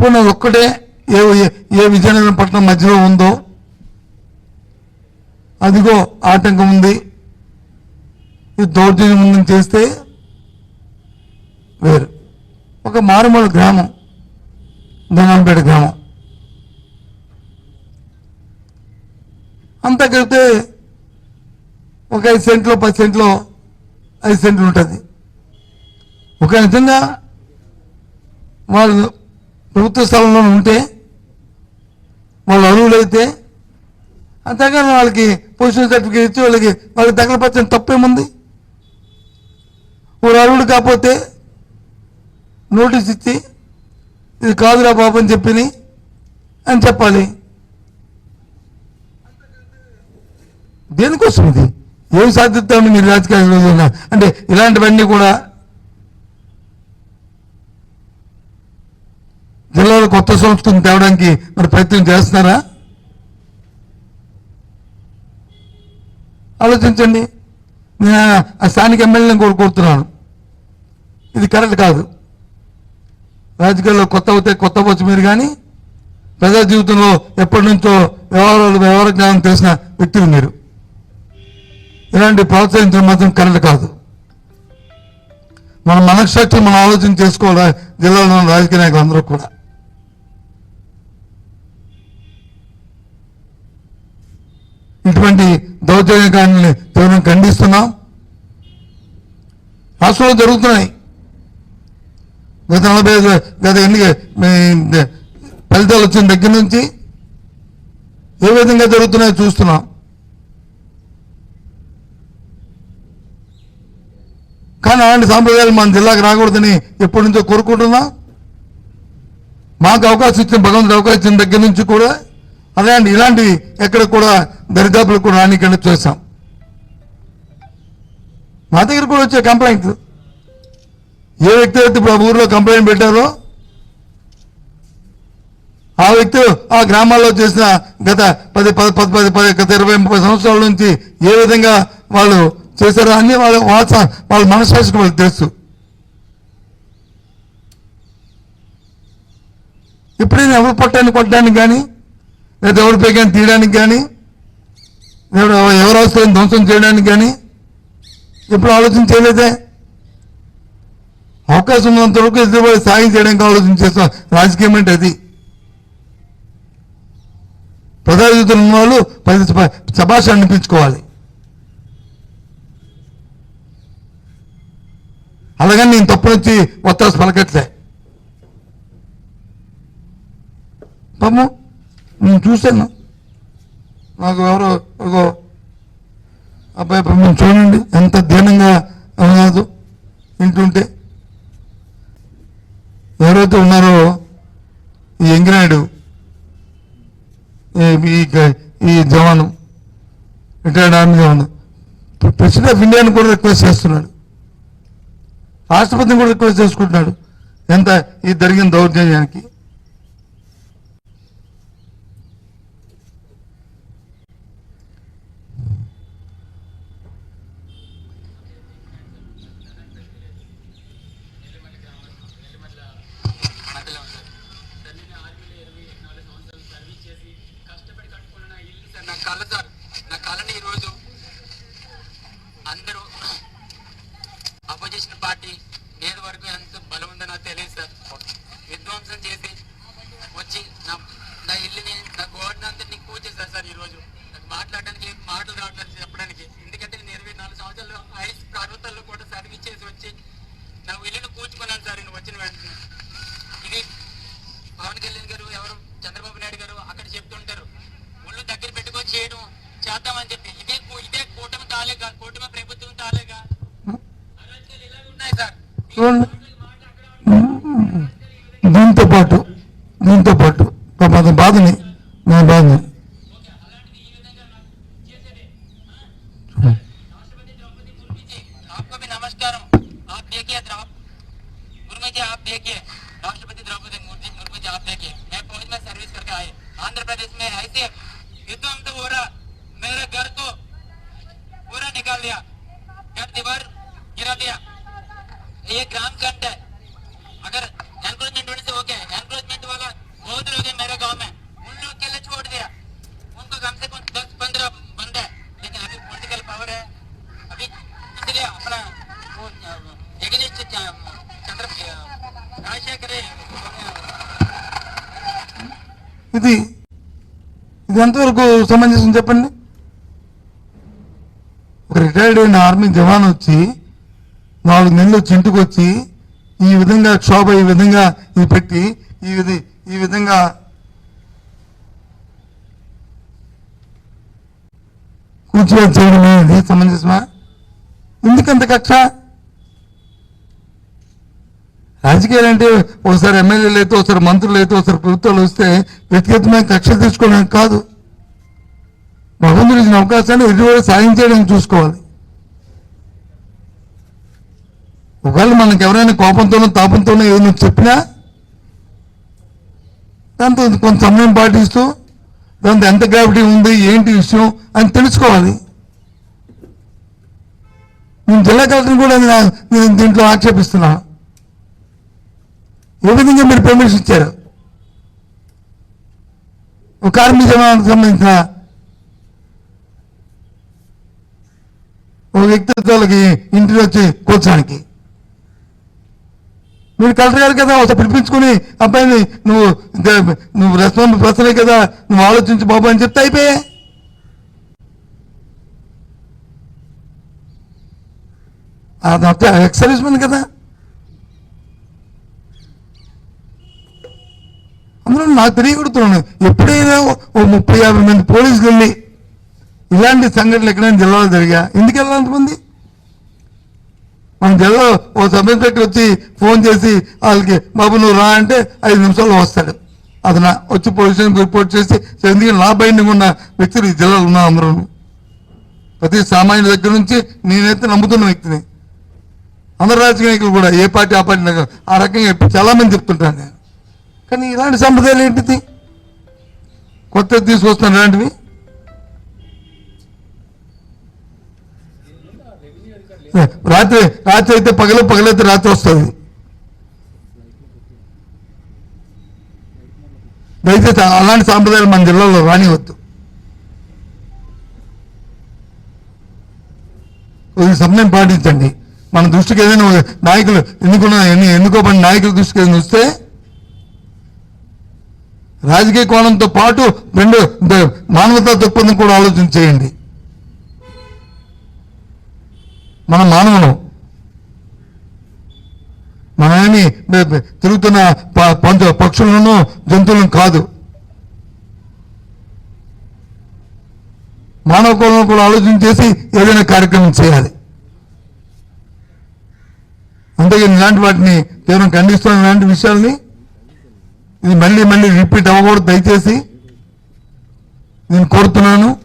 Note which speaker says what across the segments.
Speaker 1: పూణె ఒక్కటే ఏ ఏ- విజయనగరం పట్టణం మధ్యలో ఉందో అదిగో ఆటంకం ఉంది. ఇది దౌర్జన్యం ఉందని చేస్తే వేరు. ఒక మారుమూల గ్రామం ధనంపేట గ్రామం. అంతా కలిపితే ఒక ఐదు సెంట్లో పది సెంట్లో ఐదు సెంట్లు ఉంటుంది. ఒక నిజంగా వాళ్ళు ప్రభుత్వ స్థలంలో ఉంటే వాళ్ళు అరువులైతే అంతేగాని వాళ్ళకి పొజిషన్ సర్టిఫికేట్ ఇచ్చి వాళ్ళకి వాళ్ళకి తగలపరచని తప్పేముంది? వాడు అరువుడు కాకపోతే నోటీస్ ఇచ్చి ఇది కాదురా బాబు అని చెప్పి అని చెప్పాలి. దేనికోసం ఇది ఏం సాధిస్తామని మీరు రాజకీయాలు అంటే ఇలాంటివన్నీ కూడా జిల్లాలో కొత్త సంస్కృతిని తేవడానికి మరి ప్రయత్నం చేస్తున్నారా? ఆలోచించండి. నేను ఆ స్థానిక ఎమ్మెల్యేని కూడా కోరుతున్నాను. ఇది కరెక్ట్ కాదు. రాజకీయాల్లో కొత్త అవుతే కొత్త వచ్చు మీరు కానీ ప్రజా జీవితంలో ఎప్పటి నుంచో వ్యవహారాలు వ్యవహార జ్ఞానం తెలిసిన వ్యక్తులు మీరు. ఇలాంటి ప్రోత్సహించడం మాత్రం కరెక్ట్ కాదు. మన మనశ్శక్తి మనం ఆలోచన చేసుకోవాలి? జిల్లాలో రాజకీయ నాయకులు అందరూ కూడా. ఇటువంటి దౌర్జన్యకాన్ని తీవ్రంగా ఖండిస్తున్నాం. రాష్ట్రంలో జరుగుతున్నాయి. గత నలభై ఐదు గత ఎన్నిక ఫలితాలు వచ్చిన దగ్గర నుంచి ఏ విధంగా జరుగుతున్నాయో చూస్తున్నాం. కానీ అలాంటి సాంప్రదాయాలు మన జిల్లాకు రాకూడదని ఎప్పటి నుంచో కోరుకుంటున్నాం. మాకు అవకాశం ఇచ్చిన భగవంతుడు అవకాశం ఇచ్చిన దగ్గర నుంచి కూడా అలాంటి ఇలాంటివి ఎక్కడ కూడా దరిదాపులు కూడా రానికుండా చేశాం మా దగ్గర కూడా వచ్చే కంప్లైంట్ ఏ వ్యక్తి అయితే ఇప్పుడు ఆ ఊర్లో కంప్లైంట్ పెట్టారో ఆ వ్యక్తి ఆ గ్రామాల్లో చేసిన గత పది పది పది పది పది గత ఇరవై ముప్పై సంవత్సరాల నుంచి ఏ విధంగా వాళ్ళు చేశారో అన్ని వాళ్ళ వాళ్ళ వాళ్ళ మనసాక్షికి వాళ్ళకి తెలుసు. ఎప్పుడైనా ఎవరు పట్టాన్ని కొట్టడానికి కానీ లేదా ఎవరి పేకాన్ని తీయడానికి కానీ లేదా ఎవరు వస్తువులను ధ్వంసం చేయడానికి కానీ ఎప్పుడు ఆలోచన చేయలేదే? అవకాశం ఉన్నంత వరకు ఎదురుబడి సాయం చేయడానికి ఆలోచన చేస్తాం రాజకీయం అంటే అది. ప్రజాయుద్ధులు ఉన్న వాళ్ళు పది సభాష అనిపించుకోవాలి అలాగని నేను తప్పునొచ్చి నుంచి ఒత్తాసు పలకట్లే. పాము నేను చూశాను. మాకు ఎవరో ఒక అబ్బాయి పాపం చూడండి ఎంత దీనంగా ఉన్నదో వింటుంటే. ఎవరైతే ఉన్నారో ఈ ఎంగినాయుడు ఈ- ఈ ఈ జవాను రిటైర్డ్ ఆర్మీ జవాను ప్రెసిడెంట్ ఆఫ్ ఇండియాని కూడా రిక్వెస్ట్ చేస్తున్నాడు. రాష్ట్రపతిని కూడా రిక్వెస్ట్ చేసుకుంటున్నాడు. ఎంత ఈ జరిగిన దౌర్జన్యానికి
Speaker 2: మధ్యలో ఉంది సార్ సార్ నేను ఆర్మీలో ఇరవై నాలుగు సంవత్సరాలు సర్వీస్ చేసి కష్టపడి కట్టుకున్న నా ఇల్లు సార్ నా కళ సార్ నా కళని ఈరోజు అందరూ అపోజిషన్ పార్టీ మీద వరకు ఎంత బలం ఉందో నాకు తెలియదు సార్ విధ్వంసం చేసి వచ్చి నా నా ఇల్లుని నా గోడని అంతా పూజ చేశారు సార్ ఈరోజు నాకు మాట్లాడడానికి మాటలు రావట్లేదు చెప్పడానికి ఎందుకంటే నేను ఇరవై నాలుగు సంవత్సరాలు ఐస్ పర్వతాల్లో కూడా సర్వీస్ చేసి వచ్చి నా ఇల్లుని కూర్చుకున్నాను సార్ నేను వచ్చిన వెంటనే ఇది పవన్ కళ్యాణ్ గారు ఎవరు చంద్రబాబు నాయుడు గారు అక్కడ చెప్తుంటారు ఒళ్ళు దగ్గర పెట్టుకొని చేయడం చేద్దామని చెప్పి ఇదే కూ- ఇదే కూటమి తాలేగా కూటమి ప్రభుత్వం తాలేగా అరాచకాలు ఇలాగే ఉన్నాయి సార్ घर दीवार गिरा दिया ये ग्राम कंट है अगर एनक्रोचमेंट होने से हो गया एनक्रोचमेंट वाला बहुत लोग हैं मेरे गांव में उन लोग के लिए छोड़ दिया उनको कम से कम दस पंद्रह बंदे हैं लेकिन अभी पॉलिटिकल पावर है अभी इसलिए अपना वो एगनिस्ट चंद्र राजशेखर
Speaker 1: ఇది ఇది ఎంతవరకు సమంజసం చెప్పండి ఒక రిటైర్డ్ అయిన ఆర్మీ జవాన్ వచ్చి నాలుగు నెలలు వచ్చి వచ్చి ఈ విధంగా క్షోభ ఈ విధంగా ఇది పెట్టి ఈ విధి ఈ విధంగా కూర్చోవచ్చి చేయడం అనేది సమంజసమా? ఎందుకంత కక్ష? రాజకీయాలు అంటే ఒకసారి ఎమ్మెల్యేలు అయితే ఒకసారి మంత్రులు అయితే ఒకసారి ప్రభుత్వాలు వస్తే వ్యక్తిగతమైన కక్ష తీసుకోవడానికి కాదు. భగవంతుడు ఇచ్చిన అవకాశాన్ని ఎదురు సాయం చేయడానికి చూసుకోవాలి. ఒకవేళ మనకి ఎవరైనా కోపంతోనో తాపంతోనో ఏదైనా చెప్పినా దాంతో కొంత సమయం పాటిస్తూ దాంతో ఎంత గ్రావిటీ ఉంది ఏంటి విషయం అని తెలుసుకోవాలి. నేను జిల్లా కలెక్టర్ని కూడా నేను- దీంట్లో ఆక్షేపిస్తున్నాను ఏ విధంగా మీరు పర్మిషన్ ఇచ్చారు? ఒక కార్మిక జవానికి సంబంధించిన ఒక వ్యక్తిత్వాలకి ఇంటికి వచ్చి కూర్చోడానికి. మీరు కలెక్టర్ గారు కదా ఒకసారి పిలిపించుకుని అబ్బాయిని నువ్వు నువ్వు రెస్పాన్స్ ప్రశ్నే కదా నువ్వు ఆలోచించు బాబు అని చెప్తే అయిపోయా. అది ఎక్స్ సర్వీస్ మెన్ కదా. అందులో నాకు తెలియకూడుతున్నాను ఎప్పుడైనా ఓ- ముప్పై యాభై మంది పోలీసులు వెళ్ళి ఇలాంటి సంఘటనలు ఎక్కడైనా జిల్లాలో జరిగా ఎందుకు వెళ్ళాలి అంతమంది? మన జిల్లాలో ఓ సబ్ ఇన్స్పెక్టర్ వచ్చి ఫోన్ చేసి వాళ్ళకి బాబు నువ్వు రా అంటే ఐదు నిమిషాల్లో వస్తాడు. అది నా వచ్చి పోలీస్ స్టేషన్కి రిపోర్ట్ చేసి ఎందుకంటే నా బైండింగ్ ఉన్న వ్యక్తులు ఈ జిల్లాలో ఉన్నా అందరూ? ప్రతి సామాన్యుల దగ్గర నుంచి నేనైతే నమ్ముతున్న వ్యక్తిని. అందరు రాజకీయ నాయకులు కూడా ఏ పార్టీ ఆ పార్టీ ఆ రకంగా చాలా మంది చెప్తుంటాను నేను కానీ ఇలాంటి సంప్రదాయాలు ఏంటిది? కొత్త తీసుకొస్తాను ఇలాంటివి? రాత్రి రాత్రి అయితే పగలు పగలైతే రాత్రి వస్తుంది. దయచేసి అలాంటి సాంప్రదాయాలు మన జిల్లాలో రానివద్దు. కొద్ది సమయం పాటించండి. మన దృష్టికి ఏదైనా నాయకులు ఎన్నుకున్న ఎన్ని ఎన్నుకోబడిన నాయకుల దృష్టికి ఏదైనా వస్తే రాజకీయ కోణంతో పాటు రెండు మానవతా దృక్పథం కూడా ఆలోచన చేయండి. మన మానవులు. మనమేమి తిరుగుతున్న ప- పంచ పక్షులను జంతువులను కాదు. మానవ కులం కూడా ఆలోచన చేసి ఏదైనా కార్యక్రమం చేయాలి. అంతేగాని ఇలాంటి వాటిని తీవ్రం ఖండిస్తున్న ఇలాంటి విషయాల్ని ఇది మళ్ళీ మళ్ళీ రిపీట్ అవ్వకూడదు. దయచేసి నేను కోరుతున్నాను.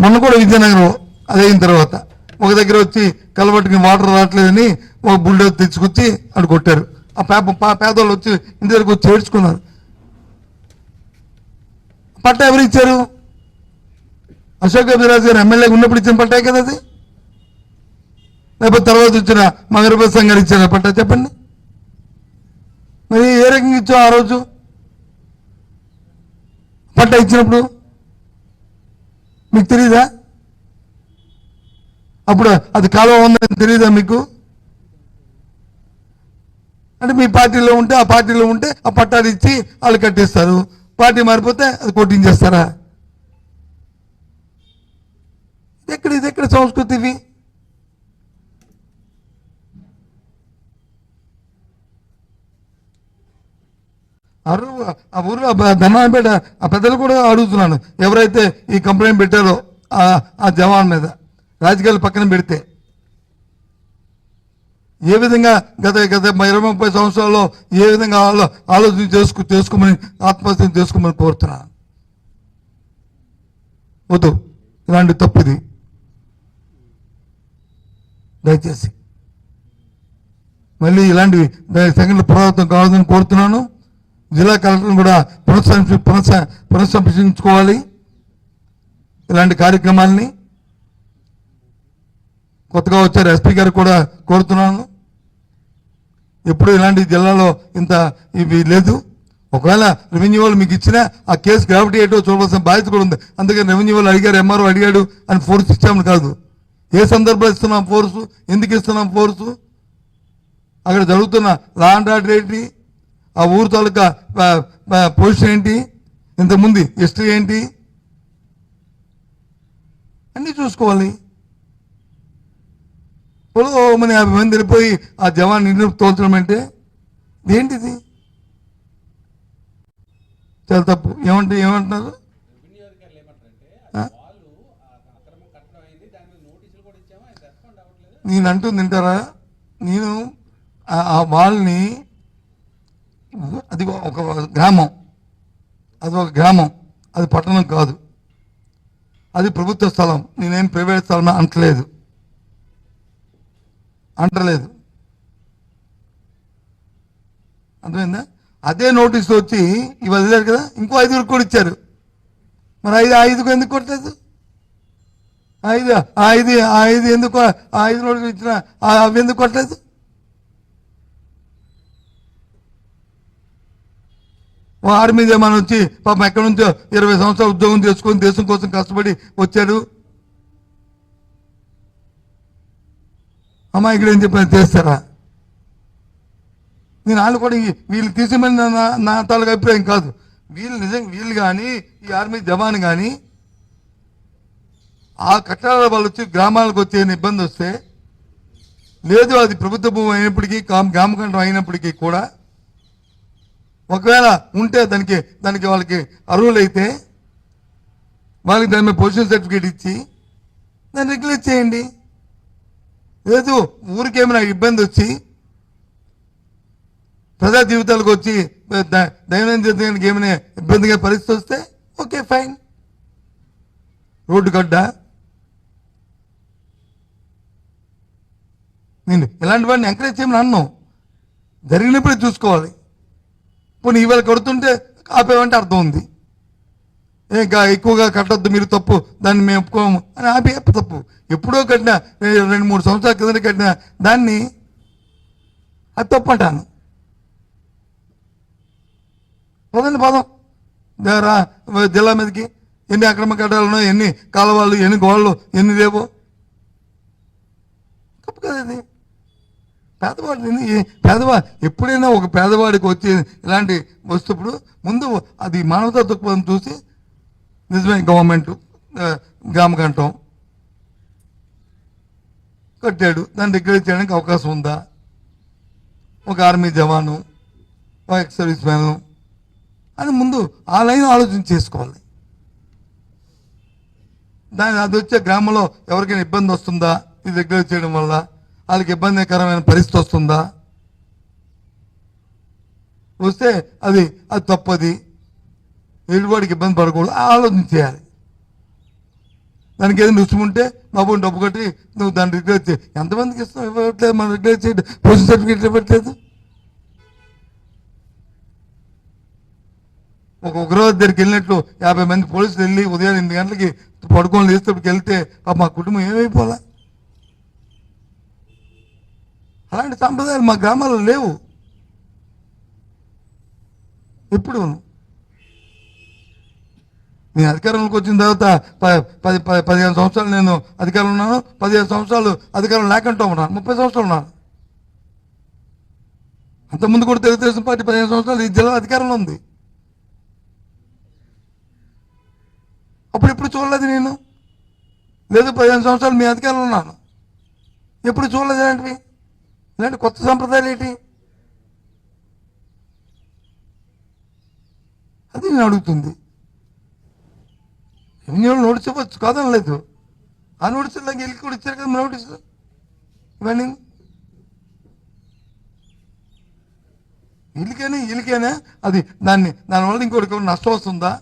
Speaker 1: మొన్న కూడా విజయనగరం అదైన తర్వాత ఒక దగ్గర వచ్చి కలబట్టుకుని వాటర్ రావట్లేదని ఒక బుల్డోర్ తెచ్చుకొచ్చి అక్కడ కొట్టారు. ఆ పేప పేదోళ్ళు వచ్చి ఇంటి దగ్గరకు వచ్చి ఏడ్చుకున్నారు. పట్ట ఎవరు ఇచ్చారు? అశోక్ అభిరాజ్ గారు ఎమ్మెల్యేగా ఉన్నప్పుడు ఇచ్చిన పట్టే కదా అది? లేకపోతే తర్వాత వచ్చిన మగరప్రసాద్ గారు ఇచ్చిన పట్టా చెప్పండి. మరి ఏ రకంగా ఇచ్చావు ఆ రోజు? పట్ట ఇచ్చినప్పుడు? మీకు తెలీదా? అప్పుడు అది కాలువ ఉందని తెలియదా మీకు? అంటే మీ పార్టీలో ఉంటే ఆ పార్టీలో ఉంటే ఆ పట్టాలు ఇచ్చి వాళ్ళు కట్టిస్తారు. పార్టీ మారిపోతే అది కొట్టించేస్తారా? ఇది ఎక్కడ ఇది? ఎక్కడ సంస్కృతి ఇవి ఆ ఊర్లో ధనాపేట ఆ పెద్దలు కూడా అడుగుతున్నాను. ఎవరైతే ఈ కంప్లైంట్ పెట్టారో ఆ జవాన్ మీద. రాజకీయాలు పక్కన పెడితే ఏ విధంగా గత గత ఇరవై ముప్పై సంవత్సరాల్లో ఏ విధంగా ఆలో ఆలోచన చేసుకు చేసుకోమని ఆత్మహత్య చేసుకోమని కోరుతున్నాను వద్దు. ఇలాంటి తప్పుది. దయచేసి. మళ్ళీ ఇలాంటివి సంఘటనలు పునరావృతం కావాలని కోరుతున్నాను. జిల్లా కలెక్టర్ని కూడా పునఃసంశ పునః పునఃసంశించుకోవాలి ఇలాంటి కార్యక్రమాల్ని కొత్తగా వచ్చారు ఎస్పీ గారు కూడా కోరుతున్నాను. ఎప్పుడు ఇలాంటి జిల్లాలో ఇంత ఇవి లేదు. ఒకవేళ రెవెన్యూ వాళ్ళు మీకు ఇచ్చిన ఆ కేసు గ్రావిటీ ఏంటో చూడవలసిన బాధ్యత కూడా ఉంది. అందుకని రెవెన్యూ వాళ్ళు అడిగారు ఎంఆర్ఓ అడిగాడు అని ఫోర్స్ ఇచ్చామని కాదు. ఏ సందర్భంలో ఇస్తున్నాం ఫోర్సు? ఎందుకు ఇస్తున్నాం ఫోర్సు? అక్కడ జరుగుతున్న లా అండ్ ఆర్డర్ ఏంటి? ఆ ఊరు తాలూకా పొజిషన్ ఏంటి? ఇంతకుముందు హిస్టరీ ఏంటి? అన్నీ చూసుకోవాలి. పొలమని మన యాభై మంది వెళ్ళిపోయి ఆ జవాన్ నిన్ను తోల్చడం అంటే ఏంటిది? చాలా తప్పు. ఏమంటే ఏమంటున్నారు? నేను అంటూ తింటారా నేను ఆ- ఆ వాళ్ళని అది ఒక గ్రామం. అది ఒక గ్రామం. అది పట్టణం కాదు. అది ప్రభుత్వ స్థలం. నేనేం ప్రైవేట్ స్థలం అంటలేదు. అంటలేదు. అర్థమైందా? అదే నోటీస్ వచ్చి ఇవి వదిలేరు కదా? ఇంకో ఐదుగురు కూడా ఇచ్చారు. మరి ఐదు ఐదుకు ఐదుగురు ఎందుకు కొట్టలేదు? ఐదు ఆ ఐదు ఆ ఐదు ఎందుకు ఆ ఐదు నోటీసులు ఇచ్చిన అవి ఎందుకు కొట్టలేదు? వారి ఆర్మీ మనం వచ్చి పాపం ఎక్కడి నుంచో ఇరవై సంవత్సరాలు ఉద్యోగం చేసుకొని దేశం కోసం కష్టపడి వచ్చాడు. అమ్మ ఇక్కడ ఏం చెప్పిన చేస్తారా? నేను వాళ్ళు కూడా వీళ్ళు తీసేమని నా- నా తాలూకు అభిప్రాయం కాదు. వీళ్ళు నిజంగా వీళ్ళు కానీ ఈ ఆర్మీ జవాన్ కానీ ఆ కట్టడాల వాళ్ళు వచ్చి గ్రామాలకు వచ్చే ఇబ్బంది వస్తే లేదు అది ప్రభుత్వ భూమి అయినప్పటికీ గ్రామకండం గ్రామకంఠం అయినప్పటికీ కూడా ఒకవేళ ఉంటే దానికి దానికి వాళ్ళకి అర్హులైతే వాళ్ళకి దాని మీద పొజిషన్ సర్టిఫికేట్ ఇచ్చి దాన్ని రెగ్యులేట్ చేయండి. లేదు ఊరికేమైనా ఇబ్బంది వచ్చి ప్రజా జీవితాలకు వచ్చి దైనందికి దైనందిన జీవితానికి ఏమైనా ఇబ్బందిగా పరిస్థితి వస్తే ఓకే ఫైన్. రోడ్డు గడ్డ. నేను ఇలాంటి వాడిని ఎంకరేజ్ చేయమని అన్నాం. జరిగినప్పుడే చూసుకోవాలి. పోనీ ఇవాళ కొడుతుంటే ఆపేవంటే అర్థం ఉంది. ఇంకా ఎక్కువగా కట్టొద్దు మీరు తప్పు. దాన్ని మేము ఒప్పుకోము. అని ఆపి తప్పు. ఎప్పుడో కట్టిన రెండు మూడు సంవత్సరాల కింద కట్టిన దాన్ని అది తప్పు అంటాను. పదండి పదం. దా- జిల్లా మీదకి. ఎన్ని అక్రమ కట్టాలను ఎన్ని కాలువలు ఎన్ని గోళ్ళు ఎన్ని లేవో. తప్పు కదండి పేదవాడిని పేదవాడు పేదవా ఎప్పుడైనా ఒక పేదవాడికి వచ్చి ఇలాంటి వస్తుప్పుడు ముందు అది మానవతా దృక్పథం చూసి నిజమే గవర్నమెంట్ గ్రామ కంఠం కట్టాడు. దాన్ని దగ్గర చేయడానికి అవకాశం ఉందా? ఒక ఆర్మీ జవాను ఒక ఎక్స్ సర్వీస్ మ్యాన్ అని ముందు ఆ లైన్ ఆలోచన చేసుకోవాలి. దాని అది వచ్చే గ్రామంలో ఎవరికైనా ఇబ్బంది వస్తుందా? ఇది దగ్గర చేయడం వల్ల వాళ్ళకి ఇబ్బందికరమైన పరిస్థితి వస్తుందా? వస్తే అది అది తప్పది. ఎదుటివాడికి ఇబ్బంది పడకూడదు ఆలోచన చేయాలి దానికి ఏదైనా రుచి ఉంటే బాబు డబ్బు కట్టి నువ్వు దాన్ని రిగ్యులేట్ చేయి. ఎంతమందికి ఇస్తావు ఇవ్వట్లేదు మనం రిగ్యులేట్ చేయండి పొజిషన్ సర్టిఫికేట్ ఇవ్వట్లేదు. ఒక ఉగ్రవాది దగ్గరికి వెళ్ళినట్లు యాభై మంది పోలీసులు వెళ్ళి ఉదయం ఎనిమిది గంటలకి పడుకొని లేచేటప్పటికి వెళ్తే మా కుటుంబం ఏమైపోలే? అలాంటి సాంప్రదాయాలు మా గ్రామాల్లో లేవు. ఎప్పుడు నేను అధికారంలోకి వచ్చిన తర్వాత ప- పది పది పదిహేను సంవత్సరాలు నేను అధికారంలో ఉన్నాను. పదిహేను సంవత్సరాలు అధికారం లేకుండా ఉన్నాను. ముప్పై సంవత్సరాలు ఉన్నాను. అంతకుముందు కూడా తెలుగుదేశం పార్టీ పదిహేను సంవత్సరాలు ఈ జిల్లా అధికారంలో ఉంది. అప్పుడు ఎప్పుడు చూడలేదు నేను. లేదు పదిహేను సంవత్సరాలు మీ అధికారంలో ఉన్నాను. ఎప్పుడు చూడలేదు ఇలాంటివి? ఇలాంటి కొత్త సంప్రదాయాలు ఏంటి? అది నేను అడుగుతుంది. రెవెన్యూ నోటీస్ ఇవ్వచ్చు కాదని లేదు. ఆ నోటీసులు వెళ్ళి కూడా ఇచ్చారు కదా నోటీసులు ఇవన్నీ? ఇల్లికైనా? ఇల్లికైనా? అది దాన్ని దానివల్ల ఇంకోటి నష్టం వస్తుందా?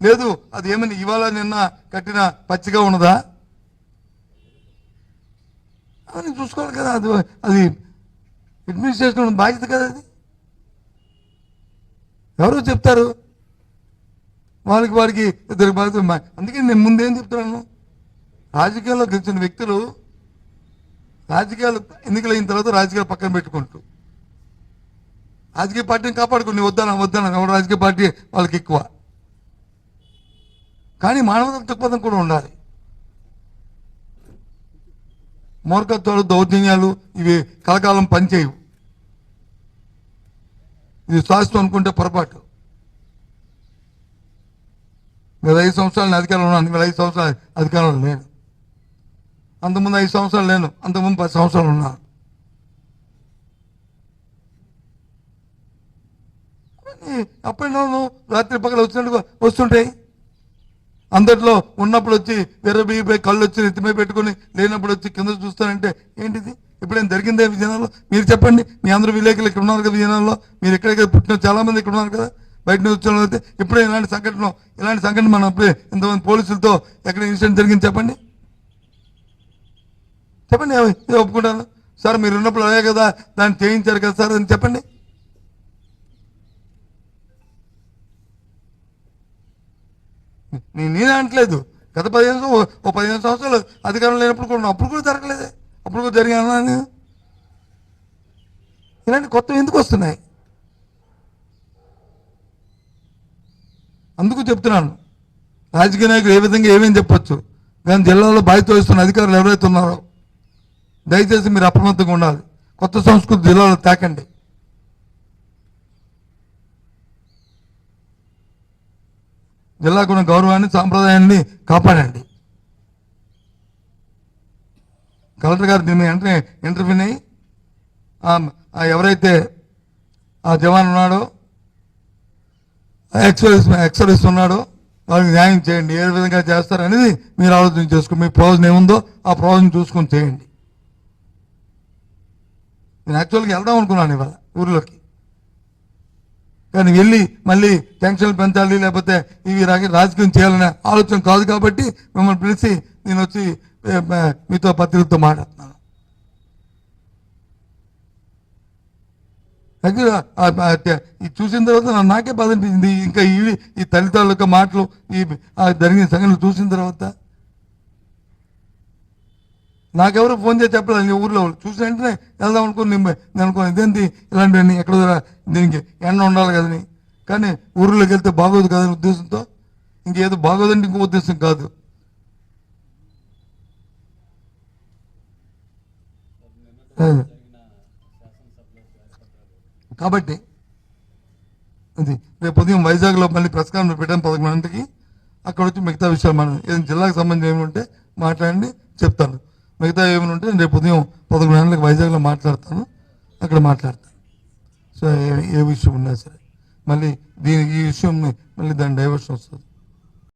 Speaker 1: లేదు అది ఏమని ఇవాళ నిన్న కట్టిన పచ్చిగా ఉన్నదా? అవన్నీ చూసుకోవాలి కదా అది అది అడ్మినిస్ట్రేషన్ బాధ్యత కదా అది. ఎవరు చెప్తారు? వాళ్ళకి వారికి ఇద్దరికి బాధ్యత అందుకే నేను ముందేం చెప్తున్నాను? రాజకీయాల్లో గెలిచిన వ్యక్తులు రాజకీయాలు ఎన్నికలు అయిన తర్వాత రాజకీయాలు పక్కన పెట్టుకుంటూ రాజకీయ పార్టీని కాపాడుకుని వద్దాన వద్దాన రాజకీయ పార్టీ వాళ్ళకి ఎక్కువ. కానీ మానవత దృక్పథం కూడా ఉండాలి. మూర్ఖత్వాలు దౌర్జన్యాలు ఇవి కలకాలం పనిచేయవు. ఇది శాస్త్రం అనుకుంటే పొరపాటు. గత ఐదు సంవత్సరాలు అధికారంలో ఉన్నాను. మీరు ఐదు సంవత్సరాలు అధికారంలో లేను అంతకుముందు ఐదు సంవత్సరాలు లేను. అంతకుముందు పది సంవత్సరాలు ఉన్నాను కొన్ని రాత్రి పక్కన వచ్చినట్టుగా వస్తుంటాయి. అందరిలో ఉన్నప్పుడు వచ్చి వెర్రబిగిపోయి కళ్ళు వచ్చి నెత్తిమీ పెట్టుకొని లేనప్పుడు వచ్చి కింద చూస్తానంటే ఏంటిది? ఎప్పుడైనా జరిగిందే? విజయనగరంలో? మీరు చెప్పండి. మీ అందరూ విలేకరులు ఇక్కడ ఉన్నారు కదా విజయనగరంలో? మీరు ఎక్కడెక్కడ పుట్టిన చాలామంది ఇక్కడ ఉన్నారు కదా. బయట నుంచి వచ్చిన అయితే ఇలాంటి సంఘటన ఇలాంటి సంఘటన మనం ఇప్పుడే ఇంతమంది పోలీసులతో ఎక్కడ ఇన్సిడెంట్ జరిగింది చెప్పండి. చెప్పండి ఏమి- ఒప్పుకుంటాను. సార్ మీరు ఉన్నప్పుడు అదే కదా దాన్ని చేయించారు కదా సార్ అని చెప్పండి. నేను నేనే అనట్లేదు. గత పదిహేను ఓ పదిహేను సంవత్సరాలు అధికారం లేనప్పుడు కూడా అప్పుడు కూడా జరగలేదే. అప్పుడు కూడా జరిగాను నేను? ఇలాంటి కొత్త ఎందుకు వస్తున్నాయి? అందుకు చెప్తున్నాను. రాజకీయ నాయకులు ఏ విధంగా ఏమేమి చెప్పొచ్చు? కానీ జిల్లాలో బాధ్యత వహిస్తున్న అధికారులు ఎవరైతే ఉన్నారో దయచేసి మీరు అప్రమత్తంగా ఉండాలి. కొత్త సంస్కృతి జిల్లాలో తాకండి. జిల్లాకున్న గౌరవాన్ని సాంప్రదాయాన్ని కాపాడండి. కలెక్టర్ గారు దీన్ని వెంటనే ఇంటర్వ్యూని ఆ ఎవరైతే ఆ జవాన్ ఉన్నాడో ఎక్సర్వీస్ ఎక్సర్వీస్ ఉన్నాడో. వాళ్ళకి న్యాయం చేయండి. ఏ విధంగా చేస్తారనేది మీరు ఆలోచన చేసుకుని మీ ప్రయోజనం ఏముందో ఆ ప్రయోజనం చూసుకొని చేయండి. నేను యాక్చువల్గా వెళ్దాం అనుకున్నాను ఇవాళ ఊర్లోకి. కానీ వెళ్ళి మళ్ళీ టెన్షన్లు పెంచాలి లేకపోతే ఇవి రాజకీయం చేయాలనే ఆలోచన కాదు కాబట్టి మిమ్మల్ని పిలిచి నేను వచ్చి మీతో పత్రికతో మాట్లాడుతున్నాను. యాక్చువల్గా ఇది చూసిన తర్వాత నాకే బాధ అనిపించింది. ఇంకా ఈ ఈ తల్లిదండ్రుల యొక్క మాటలు ఈ జరిగిన సంఘటనలు చూసిన తర్వాత నాకెవరు ఫోన్ చేసి చెప్పలేదు. నీ ఊర్లో వాళ్ళు చూసిన వెంటనే వెళ్దాం అనుకుని నేను అనుకున్నాను ఇదేంటి ఇలాంటివన్నీ ఎక్కడ దీనికి ఎండ ఉండాలి కదని. కానీ ఊర్లోకి వెళ్తే బాగోదు కదని ఉద్దేశంతో ఇంకేదో బాగోదంటే ఇంకో ఉద్దేశం కాదు. అదే. కాబట్టి అది రేపు ఉదయం వైజాగ్లో మళ్ళీ ప్రెస్ కాన్ఫరెన్స్ పెట్టాను పదకొండు అక్కడ వచ్చి మిగతా విషయాలు మనం ఏదైనా జిల్లాకు సంబంధించి ఏమి ఉంటే మాట్లాడండి చెప్తాను. మిగతా ఏమైనా ఉంటే రేపు ఉదయం పదకొండు గంటలకు వైజాగ్లో మాట్లాడతాను అక్కడ మాట్లాడతాను. సో ఏ ఏ విషయం ఉన్నా సరే. మళ్ళీ దీని ఈ విషయం మళ్ళీ దాని డైవర్షన్ వస్తుంది.